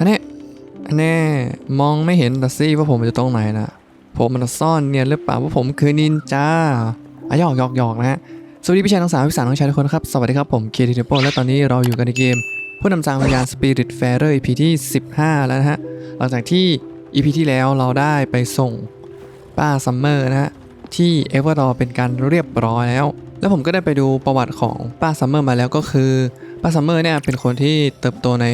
อันนี้อันแน่มองไม่เห็นแต่สิว่าผมอยู่ตรงไหนนะผมมันซ่อนเนียนหรือเปล่าว่าผมคือนินจาอะหยอกหยอกหยอกนะฮะสวัสดีพี่ชายทั้งสามพี่สาวน้องชายทุกคนครับ สวัสดีครับผมเคทีเทโปและตอนนี้เราอยู่กันในเกม ผู้นำจางวิญญาณ Spirit f a i r EP ที่ 15 แล้วนะฮะ หลังจากที่ EP ที่แล้วเราได้ไปส่งป้าซัมเมอร์นะฮะ ที่เอเวอร์ดอเป็นการเรียบร้อยแล้ว แล้วผมก็ได้ไปดูประวัติของป้าซัมเมอร์มาแล้วก็คือป้าซัมเมอร์เนี่ยเป็นคนที่เติบโตใน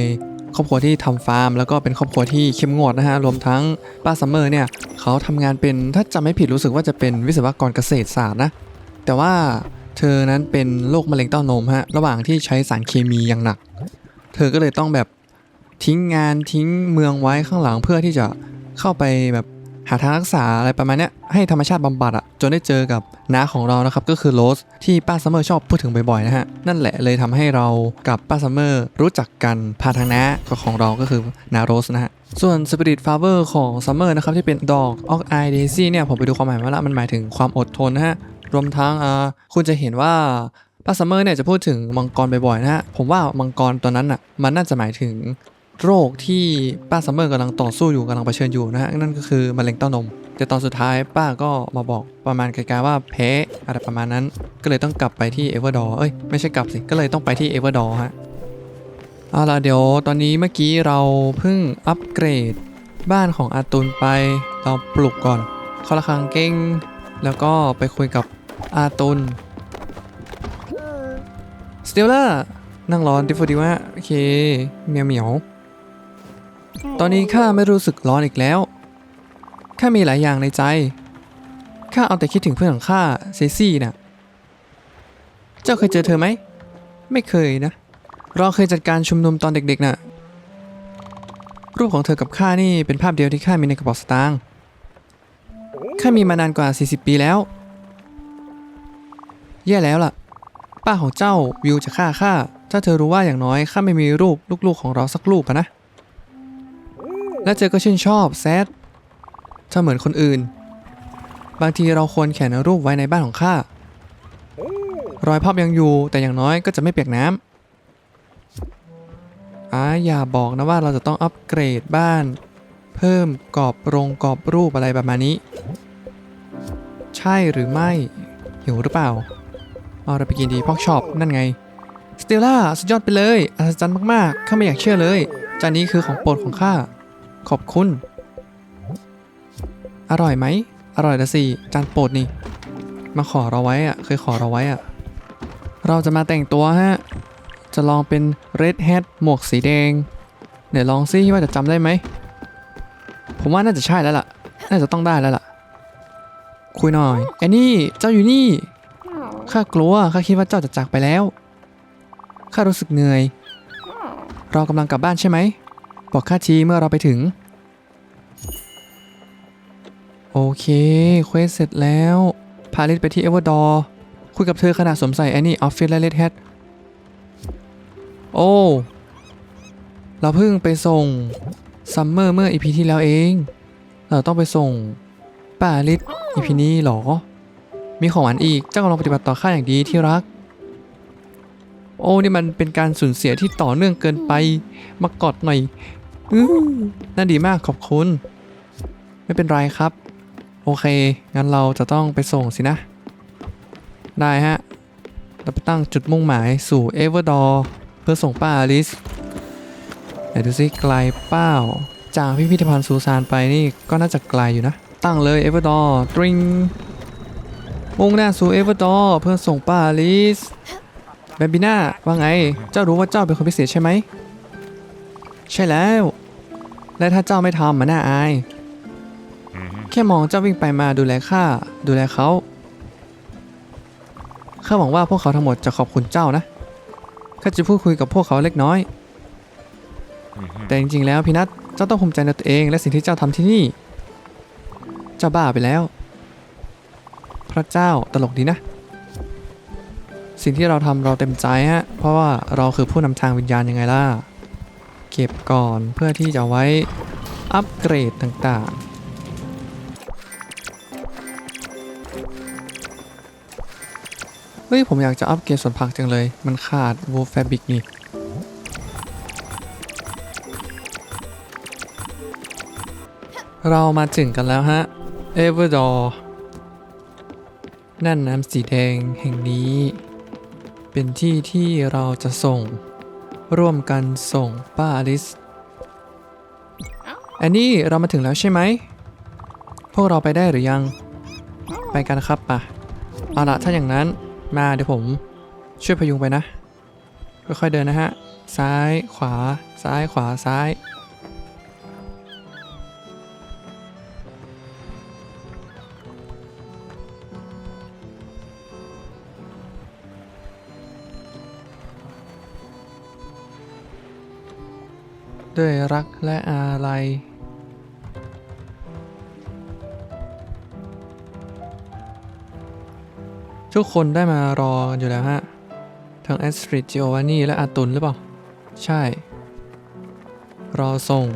ครอบครัวที่ทำฟาร์ม แล้วก็เป็นครอบครัวที่เข้มงวดนะฮะรวมทั้งป้าซัมเมอร์เนี่ยเขาทำงานเป็นถ้าจำไม่ผิดรู้สึกว่าจะเป็นวิศวกรเกษตรศาสตร์นะแต่ว่าเธอนั้นเป็นโรคมะเร็งเต้านมฮะระหว่างที่ใช้สารเคมีอย่างหนัก เธอก็เลยต้องแบบทิ้งงานทิ้งเมืองไว้ข้างหลังเพื่อที่จะเข้าไปแบบ หาทางรักษาอะไรประมาณนี้ให้ธรรมชาติบำบัดอะจนได้เจอกับน้าของเรานะครับก็คือโรสที่ป้าซัมเมอร์ชอบพูดถึงบ่อยๆนะฮะนั่นแหละเลยทำให้เรากับป้าซัมเมอร์รู้จักกันผ่านทางน้าก็ของเราก็คือนาโรสนะฮะส่วนสปิริตฟาเวอร์ของซัมเมอร์นะครับที่เป็นดอกออกไอเดซี่เนี่ยผมไปดูความหมายมาแล้วมันหมายถึงความอดทนนะฮะรวมทั้งอ่าคุณจะเห็นว่าป้าซัมเมอร์เนี่ยจะพูดถึงมังกรบ่อยๆนะฮะผมว่ามังกรตัวนั้นอะมันน่าจะหมายถึง โรคที่ป้าซัมเมอร์กำลังต่อสู้อยู่กำลังเผชิญอยู่นะฮะนั่นก็คือมะเร็งเต้านม แต่ตอนสุดท้ายป้าก็มาบอกประมาณกลๆว่าแพ้อะไรประมาณนั้น ก็เลยต้องกลับไปที่เอเวอร์ดอร์เอ้ยไม่ใช่กลับสิ ก็เลยต้องไปที่เอเวอร์ดอร์ฮะเอาล่ะเดี๋ยวตอนนี้เมื่อกี้เราเพิ่งอัปเกรดบ้านของอาตุนไปเราปลุกก่อนคอละครังเก้งแล้วก็ไปคุยกับอาตุนสเตลล่านั่งรอดิฟดีว่าโอเคเมียวเหมียว ตอนนี้ข้าไม่รู้สึกร้อนอีกแล้ว ข้ามีหลายอย่างในใจ ข้าเอาแต่คิดถึงเพื่อนของข้าเซซี่น่ะ เจ้าเคยเจอเธอไหม ไม่เคยนะ เราเคยจัดการชุมนุมตอนเด็กๆน่ะ รูปของเธอกับข้านี่เป็นภาพเดียวที่ข้ามีในกระเป๋าสตางค์ ข้ามีมานานกว่า 40 ปีแล้ว แย่แล้วล่ะ ป้าของเจ้าวิวจะฆ่าข้า ถ้าเธอรู้ว่าอย่างน้อยข้าไม่มีรูปลูกๆของเราสักรูปนะ และเธอก็ชื่นชอบแซดเธอเหมือนคนอื่น บางทีเราควรแขวนรูปไว้ในบ้านของข้ารอยภาพยังอยู่แต่อย่างน้อยก็จะไม่เปียกน้ำอ่าอย่าบอกนะว่าเราจะต้องอัปเกรดบ้าน เพิ่มกรอบโรงกรอบรูปอะไรประมาณนี้ ใช่หรือไม่หิวหรือเปล่าเอาเราไปกินดีพอกช็อปนั่นไงสเตลล่าสุดยอดไปเลยอัศจรรย์มากๆข้าไม่อยากเชื่อเลยจานนี้คือของโปรดของข้า ขอบคุณ อร่อยไหม อร่อยละสิ จานโปรดนี่ มาขอเราไว้อะเคยขอเราไว้อะเราจะมาแต่งตัวฮะ จะลองเป็น Red Hat หมวกสีแดง เดี๋ยวลองซิว่าจะจำได้ไหม ผมว่าน่าจะใช่แล้วล่ะ น่าจะต้องได้แล้วล่ะ คุยหน่อยแอนนี่ เจ้าอยู่นี่ ข้ากลัว ข้าคิดว่าเจ้าจะจากไปแล้ว ข้ารู้สึกเหนื่อย เรากำลังกลับบ้านใช่ไหม บอกข้าทีเมื่อเราไปถึง โอเคเควสเสร็จแล้ว พาลิสไปที่เอเวอร์ดอร์คุยกับเธอขณะสวมใส่แอนนี่ออฟฟิศและเลดแฮทโอ้เราเพิ่งไปส่งซัมเมอร์เมื่ออีพีที่แล้วเอง เราต้องไปส่งป้าลิสอีพีนี้หรอ มีของหวานอีก เจ้ากำลังปฏิบัติต่อข้าอย่างดีที่รัก โอ้นี่มันเป็นการสูญเสียที่ต่อเนื่องเกินไป มากอดหน่อยอน่าดีมากขอบคุณ ไม่เป็นไรครับ โอเค งั้นเราจะต้องไปส่งสินะ ได้ฮะ เราไปตั้งจุดมุ่งหมายสู่เอเวอร์ดอร์เพื่อส่งป้าอลิสไหนดูสิไกลเป้า จากพิพิธภัณฑ์ซูซานไปนี่ก็น่าจะไกลอยู่นะ ตั้งเลยเอเวอร์ดอร์ตริงมุ่งหน้าสู่เอเวอร์ดอร์เพื่อส่งป้าอลิส แบมบิน่าว่าไง เจ้ารู้ว่าเจ้าเป็นคนพิเศษใช่ไหม ใช่แล้ว และถ้าเจ้าไม่ทำมันน่าอาย แค่มองเจ้าวิ่งไปมาดูแลข้าดูแลเขาข้าหวังว่าพวกเขาทั้งหมดจะขอบคุณเจ้านะข้าจะพูดคุยกับพวกเขาเล็กน้อย แต่จริงๆ แล้วพี่นัทเจ้าต้องภูมิใจในตัวเอง และสิ่งที่เจ้าทำที่นี่ เจ้าบ้าไปแล้ว พระเจ้าตลกดีนะ สิ่งที่เราทำเราเต็มใจฮะ เพราะว่าเราคือผู้นำทางวิญญาณยังไงล่ะ เก็บก่อนเพื่อที่จะไว้อัปเกรดต่างๆ เฮ้ย ผมอยากจะอัปเกรดส่วนผักจังเลย มันขาดวูฟแฟบิกนี่เรามาถึงกันแล้วฮะ เอเวอร์ดอร์นั่นน้ำสีแดงแห่งนี้ เป็นที่ที่เราจะส่ง ร่วมกันส่งป้าอลิสแอนนี่เรามาถึงแล้วใช่ไหม พวกเราไปได้หรือยัง ไปกันครับป่ะ เอาละถ้าอย่างนั้นมาเดี๋ยวผมช่วยพยุงไปนะ ค่อยๆเดินนะฮะ ซ้ายขวา ซ้ายขวาซ้าย ด้วยรักและอาลัย ทุกคนได้มารอกันอยู่แล้วฮะ ทั้งแอสตริดจิโอวานี่และอาตุนหรือเปล่า ใช่ รอส่ง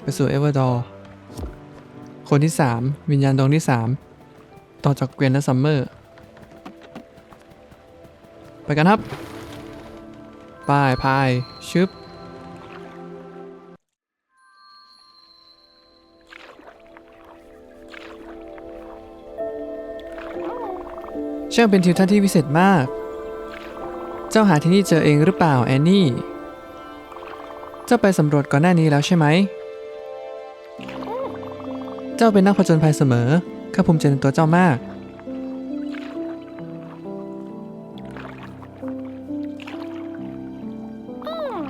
ไปสู่เอเวอร์ดอร์ คนที่ 3 วิญญาณดวงที่ 3 ต่อจากเกวียนและซัมเมอร์ ไปกันครับ ป้ายพาย ชึบ ช่างเป็นทิวทัศน์ที่พิเศษมาก เจ้าหาที่นี่เจอเองหรือเปล่าแอนนี่ เจ้าไปสำรวจก่อนหน้านี้แล้วใช่ไหม เจ้าเป็นนักผจญภัยเสมอ ข้าภูมิใจในตัวเจ้ามาก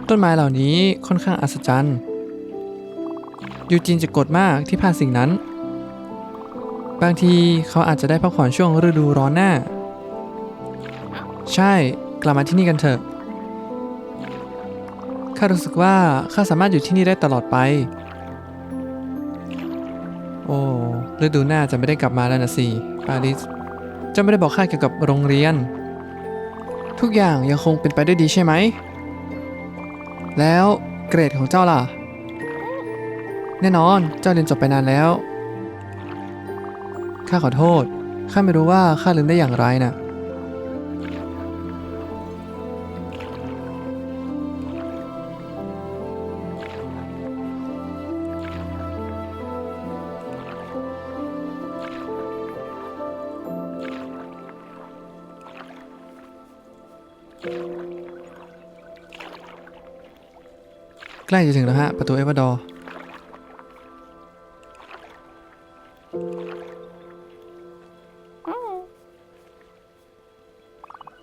ต้นไม้เหล่านี้ค่อนข้างอัศจรรย์ ยูจินจะกดมากที่ผ่านสิ่งนั้น บางทีเขาอาจจะได้พักผ่อนช่วงฤดูร้อนหน้า ใช่กลับมาที่นี่กันเถอะ ข้ารู้สึกว่าข้าสามารถอยู่ที่นี่ได้ตลอดไป โอ้ฤดูหน้าจะไม่ได้กลับมาแล้วนะสิปาริสจะไม่ได้บอกข้าเกี่ยวกับโรงเรียน ทุกอย่างยังคงเป็นไปได้ดีใช่ไหม แล้วเกรดของเจ้าล่ะ แน่นอนเจ้าเรียนจบไปนานแล้ว ข้าขอโทษ ข้าไม่รู้ว่าข้าลืมได้อย่างไรน่ะใกล้จะถึงแล้วฮะ ประตูเอเวอร์ดอร์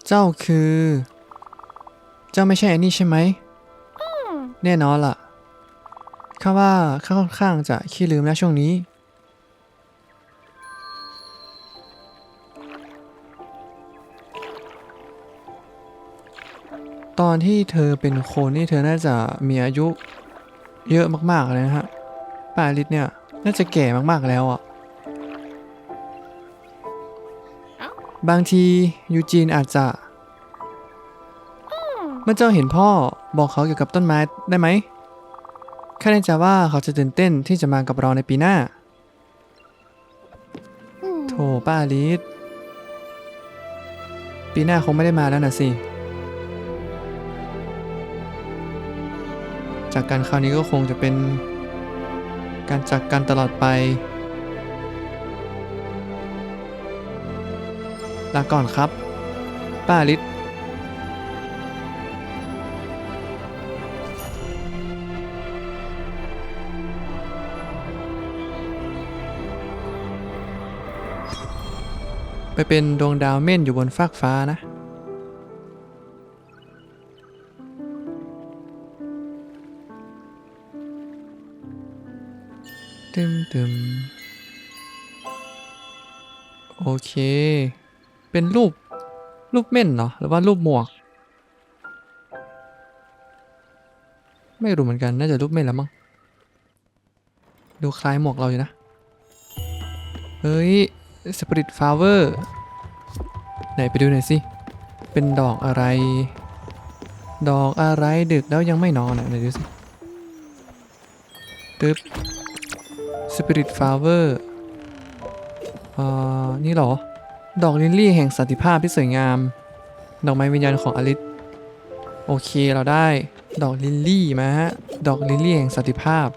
เจ้าคือ เจ้าไม่ใช่แอนนี่ใช่ไหม แน่นอนล่ะ ข้าว่าข้าค่อนข้างจะขี้ลืมแล้วช่วงนี้ ตอนที่เธอเป็นโคนนี่เธอน่าจะมีอายุเยอะมากๆเลยนะฮะปาลิศเนี่ย น่าจะแก่มากๆแล้วอะ บางทียูจีนอาจจะเมื่อเจ้าเห็นพ่อบอกเขาเกี่ยวกับต้นไม้ได้ไหมข้าแน่ใจว่าเขาจะตื่นเต้นที่จะมากับเราในปีหน้าโถป้าลิศปีหน้าคงไม่ได้มาแล้วนะสิ จากการคราวนี้ก็คงจะเป็น การจากกันตลอดไป ลาก่อนครับ ป้าลิศไปเป็นดวงดาวเม่นอยู่บนฟากฟ้านะ ตึมตึมโอเค เป็นรูปรูปเม่นเนาะหรือว่ารูปหมวก ไม่รู้เหมือนกัน น่าจะรูปเม่นแล้วมั้งดูคล้ายหมวกเราอยู่นะ เฮ้ยสปริตฟลาเวอร์ไหนไปดูหน่อยสิ เป็นดอกอะไร ดอกอะไรดึกแล้วยังไม่นอนอะไหนดูสิตึ๊บ Spirit Flower อ่านี่เหรอ ดอกลิลลี่แห่งสันติภาพที่สวยงาม ดอกไม้วิญญาณของอลิสโอเคเราได้ดอกลิลลี่มาฮะ ดอกลิลลี่แห่งสันติภาพ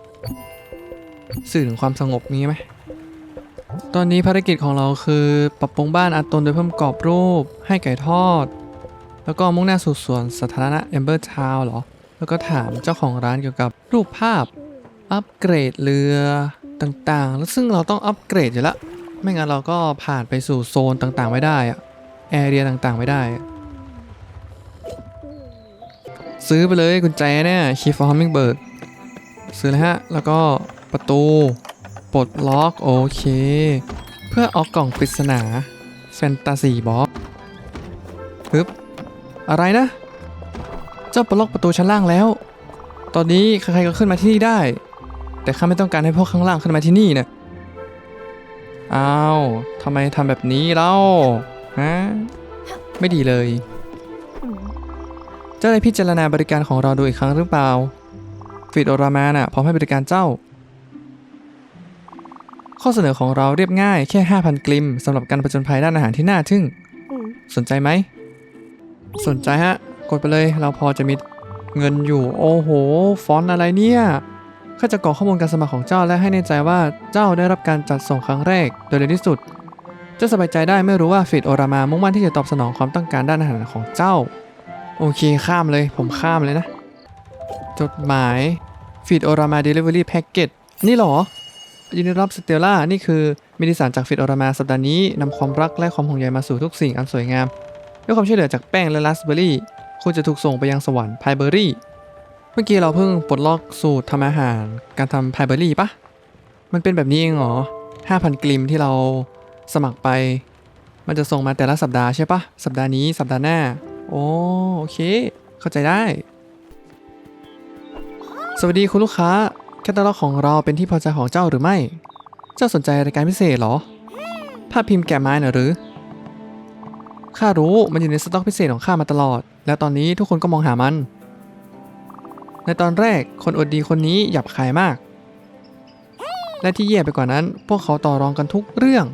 สื่อถึงความสงบนี้ไหมตอนนี้ภารกิจของเราคือปรับปรุงบ้านอาตนโดยเพิ่มกรอบรูปให้ไก่ทอด แล้วก็มุ่งหน้าสู่สวนสาธารณะ Amber Town เหรอ แล้วก็ถามเจ้าของร้านเกี่ยวกับรูปภาพ อัปเกรดเรือต่างๆ แล้วซึ่งเราต้องอัปเกรดอยู่แล้ว ไม่งั้นเราก็ผ่านไปสู่โซนต่างๆไม่ได้อะแอเรียต่างๆไม่ได้ ซื้อไปเลยกุญแจเนี่ยคีฟอร์มิงเบิร์ดซื้อเลยฮะ แล้วก็ประตู ปลดล็อกโอเค เพื่อออกกล่องปริศนาแฟนตาซีบ็อกปึ๊บอะไรนะ เจ้าปลดล็อกประตูชั้นล่างแล้ว ตอนนี้ใครๆก็ขึ้นมาที่นี่ได้ แต่ข้าไม่ต้องการให้พวกข้างล่างขึ้นมาที่นี่นะ อ้าวทำไมทำแบบนี้เล่าฮะไม่ดีเลย เจ้าได้พิจารณาบริการของเราดูอีกครั้งหรือเปล่าฟิดโอรามาน่ะพร้อมให้บริการเจ้า ข้อเสนอของเราเรียบง่ายแค่ 5,000 กลิมสำหรับการประจนภัยด้านอาหารที่น่าทึ่ง สนใจไหม สนใจฮะ กดไปเลยเราพอจะมีเงินอยู่ โอ้โห ฟอนต์อะไรเนี่ย ข้าจะกรอกข้อมูลการสมัครของเจ้าและให้แน่ใจว่าเจ้าได้รับการจัดส่งครั้งแรก โดยเร็วที่สุดเจ้าสบายใจได้ไม่รู้ว่าฟิดโอรามามุ่งมั่นที่จะตอบสนองความต้องการด้านอาหารของเจ้า โอเคข้ามเลยผมข้ามเลยนะ จดหมายฟิดโอรามาเดลิเวอรี่แพ็กเกจนี่หรอยินดีรับสเตลล่า นี่คือมินิสารจากฟิตออรามาสัปดาห์นี้นำความรักและความห่วงใยมาสู่ทุกสิ่งอันสวยงาม ด้วยความช่วยเหลือจากแป้งและราสเบอร์รี่ คุณจะถูกส่งไปยังสวรรค์พายเบอร์รี่ เมื่อกี้เราเพิ่งปลดล็อกสูตรทำอาหาร การทำพายเบอร์รี่ปะมันเป็นแบบนี้เองเหรอ5,000กลิมที่เราสมัครไป มันจะส่งมาแต่ละสัปดาห์ใช่ปะสัปดาห์นี้สัปดาห์หน้า โอ้โอเค เข้าใจได้ สวัสดีคุณลูกค้า แคตตาล็อกของเราเป็นที่พอใจของเจ้าหรือไม่ เจ้าสนใจรายการพิเศษเหรอ ภาพพิมพ์แกะไม้หรือ ข้ารู้มันอยู่ในสต็อกพิเศษของข้ามาตลอด แล้วตอนนี้ทุกคนก็มองหามัน ในตอนแรกคนอดดีคนนี้หยับขายมาก และที่แย่ไปกว่านั้น พวกเขาต่อรองกันทุกเรื่อง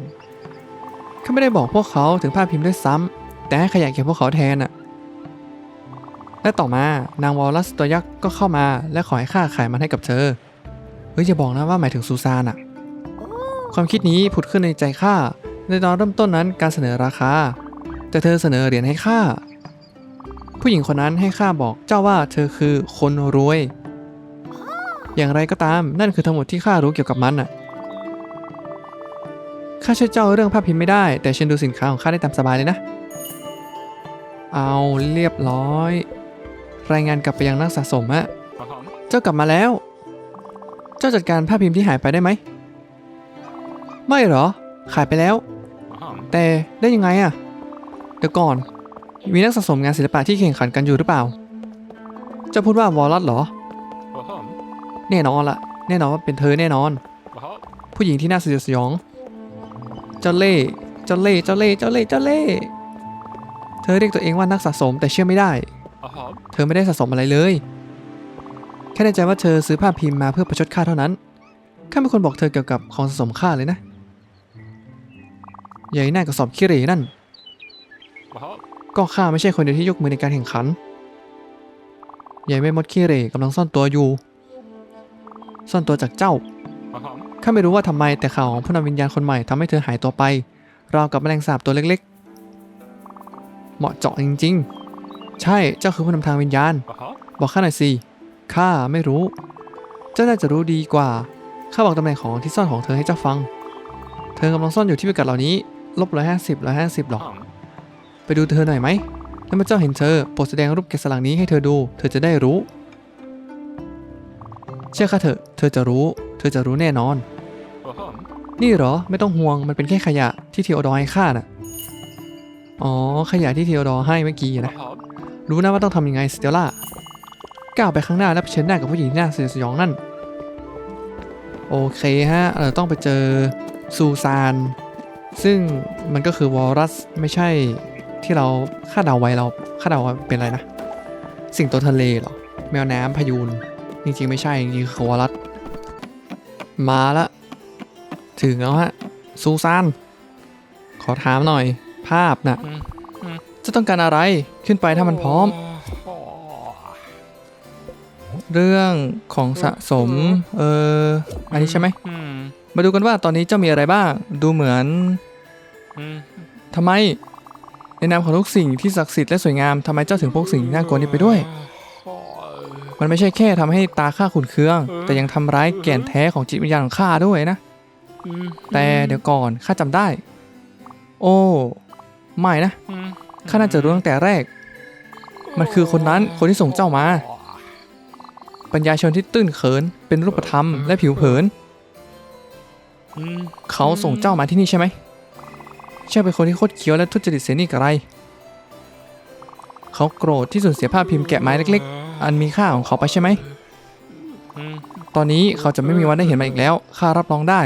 เขาไม่ได้บอกพวกเขาถึงภาพพิมพ์ด้วยซ้ำแต่ให้ขยะเก็บพวกเขาแทนน่ะและต่อมานางวอลลัสตัวยักษ์ก็เข้ามาและขอให้ข้าขายมันให้กับเธอ เฮ้ยอย่าบอกนะว่าหมายถึงซูซานอะความคิดนี้ผุดขึ้นในใจข้าในตอนเริ่มต้นนั้นการเสนอราคา แต่เธอเสนอเหรียญให้ข้า ผู้หญิงคนนั้นให้ข้าบอกเจ้าว่าเธอคือคนรวย อย่างไรก็ตามนั่นคือทั้งหมดที่ข้ารู้เกี่ยวกับมันอะข้าช่วยเจ้าเรื่องภาพพิมพ์ไม่ได้ แต่ฉันดูสินค้าของข้าได้ตามสบายเลยนะ เอาเรียบร้อย รายงานกลับไปยังนักสะสมอะเจ้ากลับมาแล้ว เจ้าจัดการภาพพิมพ์ที่หายไปได้ไหม ไม่หรอ ขายไปแล้ว แต่ได้ยังไงอะเดี๋ยวก่อน มีนักสะสมงานศิลปะที่แข่งขันกันอยู่หรือเปล่าเจ้าพูดว่าวอลลัตเหรอ แน่นอนละแน่นอนว่าเป็นเธอแน่นอน ผู้หญิงที่น่าสยดสยอง เจ้าเล่เจ้าเล่เจ้าเล่เจ้าเล่เจ้าเล่เธอเรียกตัวเองว่านักสะสมแต่เชื่อไม่ได้ เธอไม่ได้สะสมอะไรเลย แค่ในใจว่าเธอซื้อภาพพิมพ์มาเพื่อประชดข้าเท่านั้น ข้าเป็นคนบอกเธอเกี่ยวกับของสะสมข้าเลยนะ ใหญ่หน้ากระสอบขี้เหร่นั่น ก็ข้าไม่ใช่คนเดียวที่ยกมือในการแข่งขันใหญ่แม่มดขี้เหร่กำลังซ่อนตัวอยู่ ซ่อนตัวจากเจ้า ข้าไม่รู้ว่าทำไมแต่ข่าวของผู้นำวิญญาณคนใหม่ทำให้เธอหายตัวไป ราวกับแมลงสาบตัวเล็กๆ เหมาะเจาะจริงๆ ใช่ เจ้าคือผู้นำทางวิญญาณ บอกข้าหน่อยสิ ข้าไม่รู้ เจ้าน่าจะรู้ดีกว่า ข้าบอกตำแหน่งของที่ซ่อนของเธอให้เจ้าฟัง เธอกำลังซ่อนอยู่ที่พิกัดเหล่านี้ ลบร้อยห้าสิบร้อยห้าสิบหรอก ไปดูเธอหน่อยไหมถ้าเมื่อเจ้าเห็นเธอโปรดแสดงรูปแกะสลักนี้ให้เธอดู เธอจะได้รู้ เชื่อข้าเถอะ เธอจะรู้ เธอจะรู้แน่นอน นี่เหรอ ไม่ต้องห่วง มันเป็นแค่ขยะที่เทโอดอร์ให้ข้าน่ะ อ๋อ ขยะที่เทโอดอร์ให้เมื่อกี้นะ รู้นะว่าต้องทำยังไงสเตลล่า ก้าวไปข้างหน้าแล้วเผชิญหน้ากับผู้หญิงที่น่าสยดสยองนั่น โอเคฮะ เราต้องไปเจอซูซาน ซึ่งมันก็คือวอรัสไม่ใช่ ที่เราคาดเดาไว้เราคาดเดาว่าเป็นอะไรนะ สิ่งโตทะเลเหรอ แมวน้ำพายูนจริงๆ ไม่ใช่ จริงๆคือวอลรัสมาละ ถึงแล้วฮะ ซูซาน ขอถามหน่อย ภาพน่ะ จะต้องการอะไรขึ้นไปถ้ามันพร้อม เรื่องของสะสม เอออันนี้ใช่ไหม มาดูกันว่าตอนนี้เจ้ามีอะไรบ้าง ดูเหมือนทำไม ในนามของทุกสิ่งที่ศักดิ์สิทธิ์และสวยงามทำไมเจ้าถึงพกสิ่งน่ากลัวนี้ไปด้วย มันไม่ใช่แค่ทำให้ตาข้าขุนเคือง แต่ยังทำร้ายแก่นแท้ของจิตวิญญาณของข้าด้วยนะ แต่เดี๋ยวก่อนข้าจำได้ โอ้ ไม่นะข้าน่าจะรู้ตั้งแต่แรก มันคือคนนั้นคนที่ส่งเจ้ามา ปัญญาชนที่ตื้นเขิน เป็นรูปธรรมและผิวเผิน เขาส่งเจ้ามาที่นี่ใช่ไหม ใช่เป็นคนที่โคตรเคี้ยวและทุจริตเสียนี่กับไร เขาโกรธที่สูญเสียภาพพิมพ์แกะไม้เล็กๆ อันมีค่าของเขาไปใช่ไหม ตอนนี้เขาจะไม่มีวันได้เห็นมันอีกแล้ว ข้ารับรองได้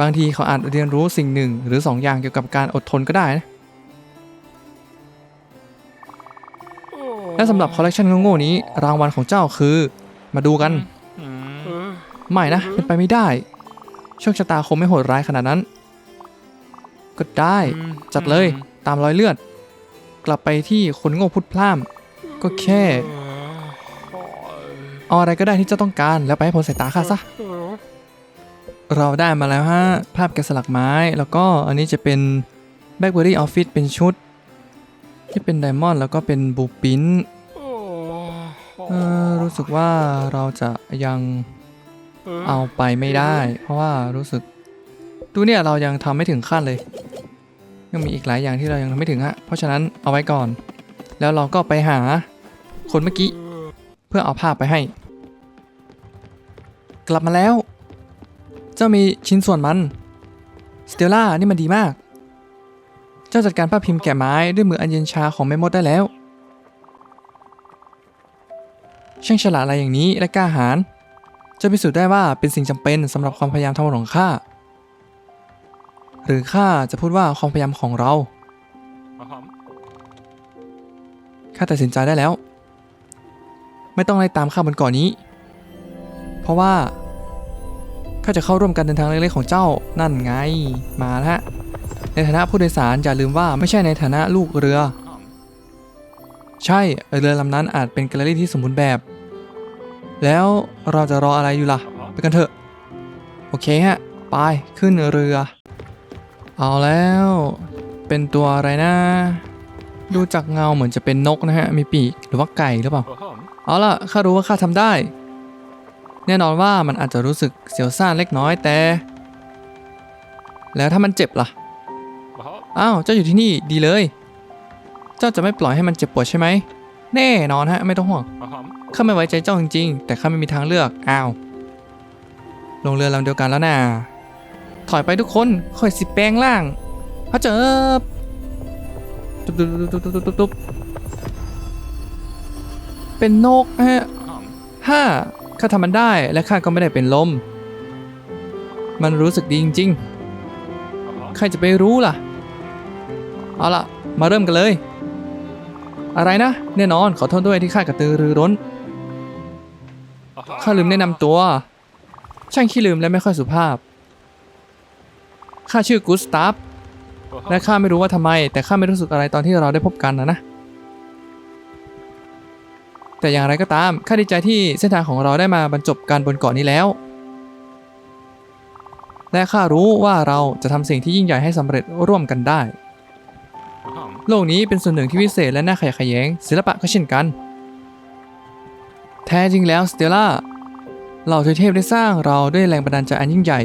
บางทีเขาอาจเรียนรู้สิ่งหนึ่งหรือสองอย่างเกี่ยวกับการอดทนก็ได้นะ และสำหรับคอลเลกชันโง่ๆนี้ รางวัลของเจ้าคือ มาดูกัน ไม่นะ เป็นไปไม่ได้ โชคชะตาคงไม่โหดร้ายขนาดนั้น ก็ได้จัดเลยตามรอยเลือด กลับไปที่คนโง่พุทธพล่าม ก็แค่เอาอะไรก็ได้ที่เจ้าต้องการแล้วไปให้พ้นสายตาข้าซะเราได้มาแล้วฮะ ภาพแกะสลักไม้ แล้วก็อันนี้จะเป็นแบ c เบอรี่ออฟฟิศเป็นชุด ที่เป็นไดมอนด์แล้วก็เป็นบูปินเออรู้สึกว่าเราจะยังเอาไปไม่ได้ เพราะว่ารู้สึกดูเนี่ยเรายังทำไม่ถึงขั้นเลย ยังมีอีกหลายอย่างที่เรายังทำไม่ถึงฮะ เพราะฉะนั้นเอาไว้ก่อน แล้วเราก็ไปหาคนเมื่อกี้ เพื่อเอาภาพไปให้ กลับมาแล้ว เจ้ามีชิ้นส่วนมันสเตลล่านี่มันดีมาก เจ้าจัดการภาพพิมพ์แกะไม้ด้วยมืออันเย็นชาของแม่มดได้แล้ว ช่างฉลาดอะไรอย่างนี้และกล้าหาญจะพิสูจน์ได้ว่าเป็นสิ่งจำเป็นสำหรับความพยายามทั้งหมดของข้า หรือข้าจะพูดว่าความพยายามของเราข้าตัดสินใจได้แล้ว ไม่ต้องไล่ตามข้าบนเกาะนนี้ เพราะว่าข้าจะเข้าร่วมการเดินทางเล็กๆของเจ้านั่นไงมาแล้วฮะในฐานะผู้โดยสารอย่าลืมว่าไม่ใช่ในฐานะลูกเรือ ใช่เรือลำนั้นอาจเป็นแกลเลอรี่ที่สมบูรณ์แบบ แล้วเราจะรออะไรอยู่ล่ะ ไปกันเถอะ โอเคฮะ ไป ขึ้นเรือ เอาแล้ว เป็นตัวอะไรนะ ดูจากเงาเหมือนจะเป็นนกนะฮะ มีปีกหรือว่าไก่หรือเปล่า เอาล่ะข้ารู้ว่าข้าทำได้ แน่นอนว่ามันอาจจะรู้สึกเสียวซ่านเล็กน้อยแต่ แล้วถ้ามันเจ็บล่ะ อ้าว เจ้าอยู่ที่นี่ดีเลย เจ้าจะไม่ปล่อยให้มันเจ็บปวดใช่ไหม แน่นอนฮะ ไม่ต้องห่วง ข้าไม่ไว้ใจเจ้าจริงๆ แต่ข้าไม่มีทางเลือก อ้าว ลงเรือลำเดียวกันแล้วนะ ถอยไปทุกคนค่อยสิแปลงล่างพระเจิบตุ๊บตุ๊บตุ๊บตุ๊บตุ๊บตุ๊บเป็นนกฮะห้าข้าทำมันได้และข้าก็ไม่ได้เป็นลม มันรู้สึกดีจริงๆ ใครจะไปรู้ล่ะ เอาล่ะ มาเริ่มกันเลย อะไรนะ แน่นอนขอโทษด้วยที่ข้ากระตือรือร้น ข้าลืมแนะนำตัว ช่างขี้ลืมและไม่ค่อยสุภาพ ข้าชื่อกุสตาฟและข้าไม่รู้ว่าทำไม แต่ข้าไม่รู้สึกอะไรตอนที่เราได้พบกันนะนะ แต่อย่างไรก็ตามข้าดีใจที่เส้นทางของเราได้มาบรรจบกันบนเกาะนี้แล้ว และข้ารู้ว่าเราจะทำสิ่งที่ยิ่งใหญ่ให้สำเร็จร่วมกันได้ โลกนี้เป็นส่วนหนึ่งที่วิเศษและน่าขยะแขยง ศิลปะก็เช่นกัน แท้จริงแล้วสเตลล่าเหล่าเทพได้สร้างเราด้วยแรงบันดาลใจอันยิ่งใหญ่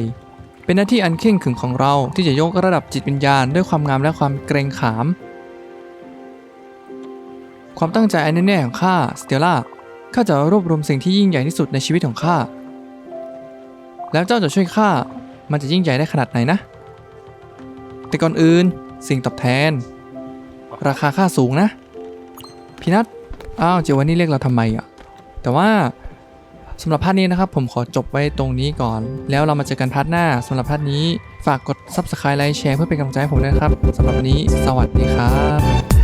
เป็นหน้าที่อันเข่งขึงของเราที่จะยกระดับจิตวิญญาณด้วยความงามและความเกรงขาม ความตั้งใจอันแน่ๆของข้าสเตลล่าข้าจะรวบรวมสิ่งที่ยิ่งใหญ่ที่สุดในชีวิตของข้า แล้วเจ้าจะช่วยข้า มันจะยิ่งใหญ่ได้ขนาดไหนนะ แต่ก่อนอื่นสิ่งตอบแทน ราคาค่าสูงนะพี่นัทอ้าวเจวันนี่เรียกเราทำไมอะแต่ว่า สำหรับพาร์ทนี้นะครับผมขอจบไว้ตรงนี้ก่อน แล้วเรามาเจอกันพาร์ทหน้าสำหรับพาร์ทนี้ฝากกด subscribe ไลค์แชร์เพื่อเป็นกำลังใจให้ผมด้วยครับสำหรับนี้ สวัสดีครับ